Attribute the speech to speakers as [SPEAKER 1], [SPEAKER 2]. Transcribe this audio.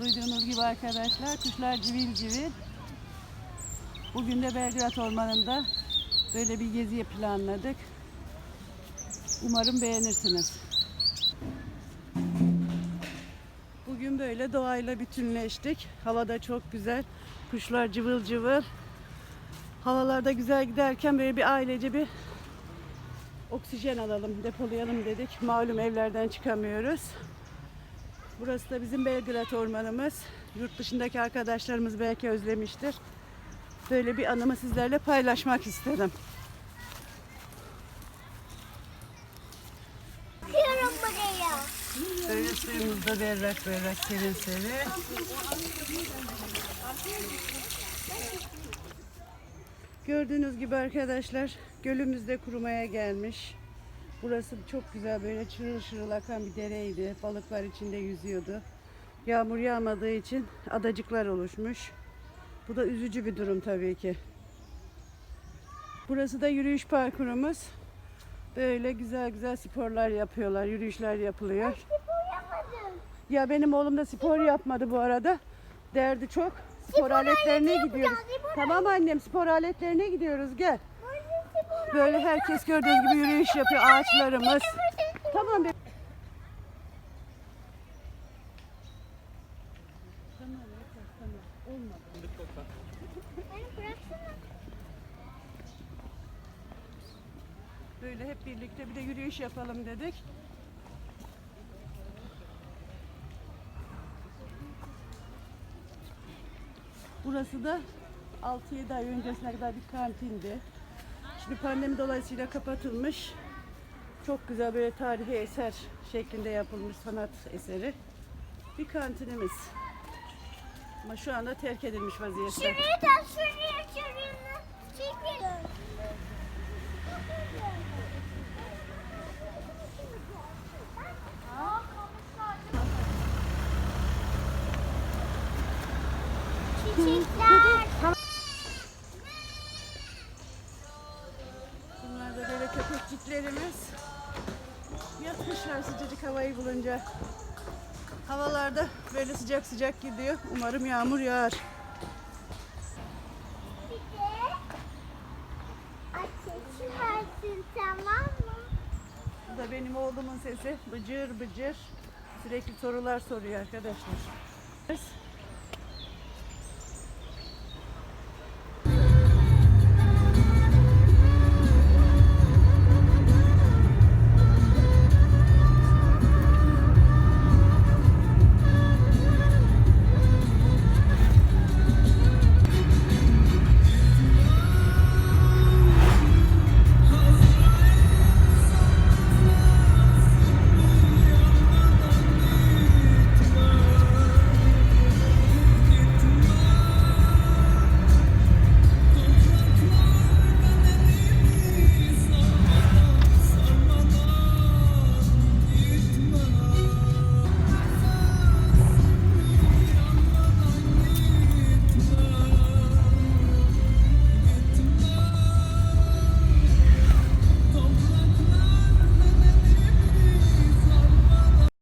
[SPEAKER 1] Duyduğunuz gibi arkadaşlar kuşlar civil civil. Bugün de Belgrad Ormanı'nda böyle bir geziye planladık. Umarım beğenirsiniz. Bugün böyle doğayla bütünleştik. Hava da çok güzel. Kuşlar cıvıl cıvıl. Havalarda güzel giderken böyle bir ailece bir oksijen alalım, depolayalım dedik. Malum evlerden çıkamıyoruz. Burası da bizim Belgrad ormanımız. Yurt dışındaki arkadaşlarımız belki özlemiştir. Böyle bir anımı sizlerle paylaşmak istedim.
[SPEAKER 2] Bakıyorum buraya.
[SPEAKER 1] Böyle suyumuz da berrak berrak serin serin. Gördüğünüz gibi arkadaşlar gölümüz de kurumaya gelmiş. Burası çok güzel böyle çırıl çırıl akan bir dereydi. Balıklar içinde yüzüyordu. Yağmur yağmadığı için adacıklar oluşmuş. Bu da üzücü bir durum tabii ki. Burası da yürüyüş parkurumuz. Böyle güzel güzel sporlar yapıyorlar, yürüyüşler yapılıyor.
[SPEAKER 2] Boyamadım.
[SPEAKER 1] Ya benim oğlum da spor yapmadı bu arada. Derdi çok. Spor,
[SPEAKER 2] Spor
[SPEAKER 1] aletlerine
[SPEAKER 2] aleti
[SPEAKER 1] gidiyoruz.
[SPEAKER 2] spor
[SPEAKER 1] Tamam annem spor aletlerine gidiyoruz gel. Böyle herkes gördüğünüz gibi yürüyüş yapıyor ağaçlarımız. Tamam be. Böyle hep birlikte bir de yürüyüş yapalım dedik. Burası da 6-7 ay öncesine kadar bir kantindi. Şimdi pandemi dolayısıyla kapatılmış. Çok güzel böyle tarihi eser şeklinde yapılmış sanat eseri. Bir kantinimiz. Ama şu anda terk edilmiş vaziyette.
[SPEAKER 2] Şurayı da şuraya şuraya. Çekil. Çiçekler.
[SPEAKER 1] Böyle köpekçiklerimiz. Yatmışlar sıcacık havayı bulunca. Havalarda böyle sıcak sıcak gidiyor. Umarım yağmur yağar. Bu da benim oğlumun sesi. Bıcır bıcır. Sürekli sorular soruyor arkadaşlar.